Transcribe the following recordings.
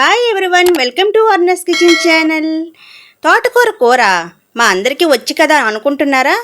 Hi everyone welcome to Arna's kitchen channel తోటకూర కూర మా అందరికీ వచ్చి కదా అనుకుంటున్నారా?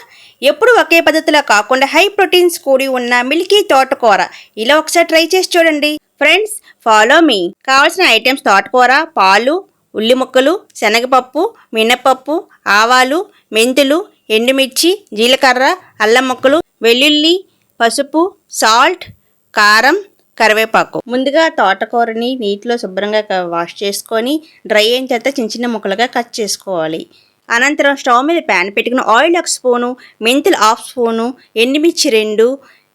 ఎప్పుడు ఒకే పద్ధతిలో కాకుండా హై ప్రోటీన్స్ కూడి ఉన్న మిల్కీ తోటకూర. ఇలా ఒకసారి ట్రై చేసి చూడండి. ఫ్రెండ్స్ ఫాలో మీ కావాల్సిన ఐటమ్స్ తోటకూర పాలు ఉల్లి ముక్కలు శనగపప్పు మినపప్పు ఆవాలు మెంతులు ఎండుమిర్చి జీలకర్ర అల్లం ముక్కలు వెల్లుల్లి పసుపు సాల్ట్ కారం కరివేపాకు. ముందుగా తోటకూరని నీటిలో శుభ్రంగా వాష్ చేసుకొని డ్రై అయిన తర్వాత చిన్న చిన్న ముక్కలుగా కట్ చేసుకోవాలి. అనంతరం స్టవ్ మీద ప్యాన్ పెట్టుకుని ఆయిల్ ఒక స్పూను మెంతులు హాఫ్ స్పూను ఎండుమిర్చి రెండు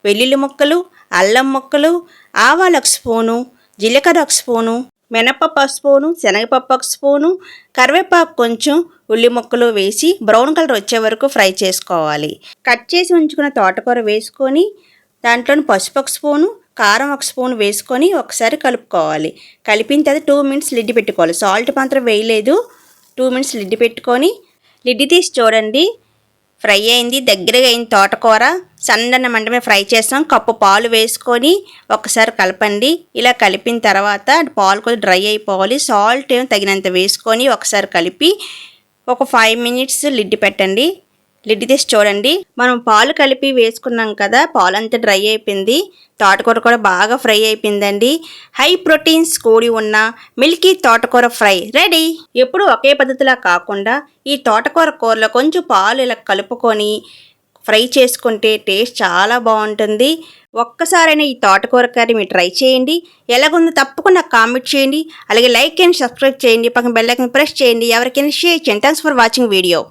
వెల్లుల్లి ముక్కలు అల్లం ముక్కలు ఆవాలు ఒక స్పూను జీలకర్ర ఒక స్పూను మినపప్పు ఒక స్పూను శనగపప్పు ఒక స్పూను కరివేపాకు కొంచెం ఉల్లి ముక్కలు వేసి బ్రౌన్ కలర్ వచ్చే వరకు ఫ్రై చేసుకోవాలి. కట్ చేసి ఉంచుకున్న తోటకూర వేసుకొని దాంట్లోని పసుపు ఒక స్పూను కారం ఒక స్పూన్ వేసుకొని ఒకసారి కలుపుకోవాలి. కలిపిన తర్వాత టూ మినిట్స్ లిడ్డి పెట్టుకోవాలి. సాల్ట్ మాత్రం వేయలేదు. టూ మినిట్స్ లిడ్డి పెట్టుకొని లిడ్డి తీసి చూడండి. ఫ్రై అయింది దగ్గరగా అయింది తోటకూర. సన్నన్న మంటమే ఫ్రై చేస్తాం. కప్పు పాలు వేసుకొని ఒకసారి కలపండి. ఇలా కలిపిన తర్వాత పాలు కొద్దిగా డ్రై అయిపోవాలి. సాల్ట్ ఏమో తగినంత వేసుకొని ఒకసారి కలిపి ఒక ఫైవ్ మినిట్స్ లిడ్డి పెట్టండి. లిడ్ తీసి చూడండి. మనం పాలు కలిపి వేసుకున్నాం కదా పాలు అంతా డ్రై అయిపోయింది. తోటకూర కూడా బాగా ఫ్రై అయిపోయిందండి. హై ప్రోటీన్స్ కూడి ఉన్న మిల్కీ తోటకూర ఫ్రై రెడీ. ఎప్పుడు ఒకే పద్ధతిలా కాకుండా ఈ తోటకూర కూరలో కొంచెం పాలు ఇలా కలుపుకొని ఫ్రై చేసుకుంటే టేస్ట్ చాలా బాగుంటుంది. ఒక్కసారైనా ఈ తోటకూర కర్రీ మీరు ట్రై చేయండి. ఎలాగుందో తప్పకుండా కామెంట్ చేయండి. అలాగే లైక్ అండ్ సబ్స్క్రైబ్ చేయండి. పక్కన బెల్లైకన్ ప్రెస్ చేయండి. ఎవరికైనా షేర్ చేయండి. Thanks for watching video